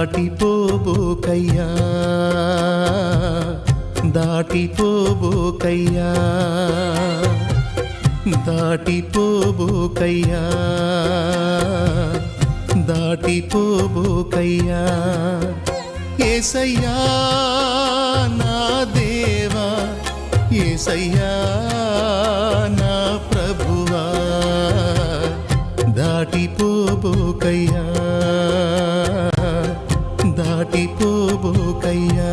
దాటిపోబోకయ్యా. దాటిపోబోకయ్యా. దాటిపోబోకయ్యా. దాటిపోబోకయ్యా. ఏసయ్యా నా దేవా. ఏసయ్యా నా ప్రభువా. దాటిపోబోకయ్యా. దాటిపోబోకయ్యా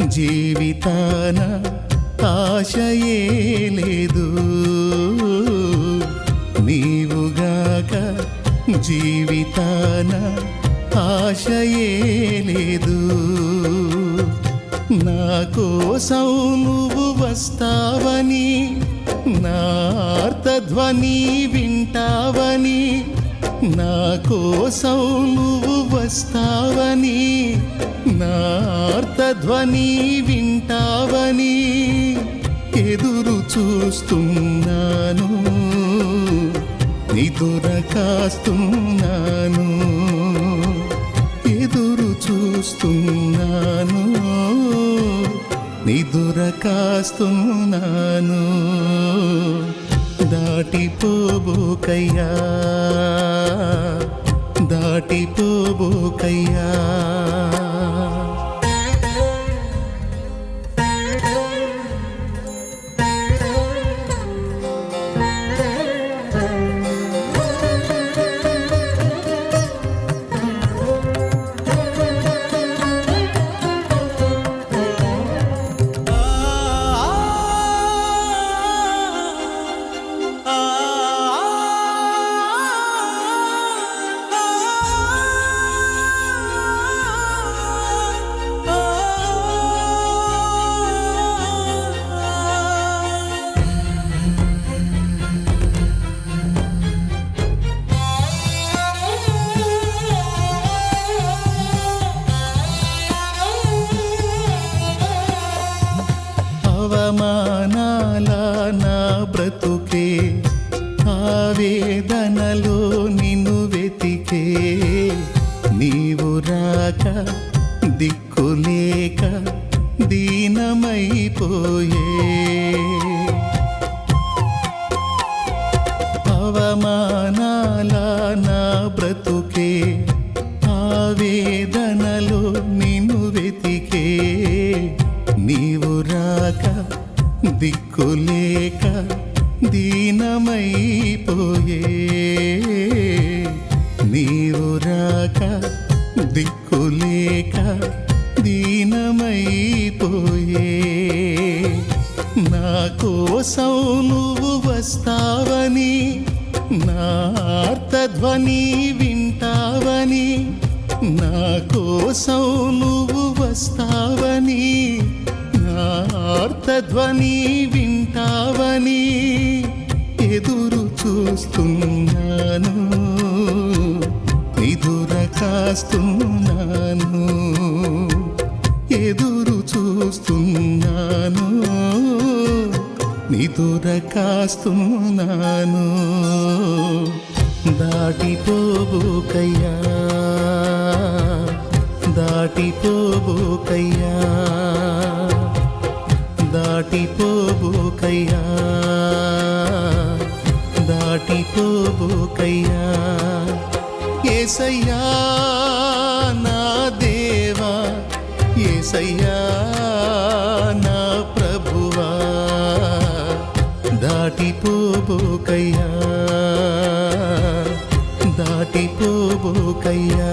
జీవితాన ఆశయే లేదు. నీవుగాక జీవితాన ఆశయే లేదు. నా కోసం నువ్వు వస్తావని నా అర్థధ్వని వింటావని నా కోసం నువ్వు వస్తావని నా అర్థధ్వని వింటావని ఎదురు చూస్తున్నాను. నిదుర కాస్తున్నాను. ఎదురు చూస్తున్నాను. నిదుర కాస్తున్నాను. దాటిపోబోకయ్యా. దాటిపోబోకయ్యా. బ్రతుకే ఆవేదనలో నిన్ను వెతికే. నీవు రాక దిక్కులేక దీనమైపోయే. అవమానాల నా బ్రతుకే ఆవేదనలో కోసం నువ్వు వస్తావని నార్తధ్వని వింటావని నా కోసం నువ్వు వస్తావని నార్తధ్వని వింటావని ఎదురు చూస్తున్నాను నిదుర కాస్తున్నాను ఎదురు చూస్తున్నాను. నిదుర కాస్తున్నాను దాటిపోబోకయ్యా దాటిపోబోకయ్యా దాటిపోబోకయ్యా దాటిపోబోకయ్యా ఏసయ్యా నా దేవా ఏసయ్యా దాటిపోబోకయ్యా దాటిపోబోకయ్యా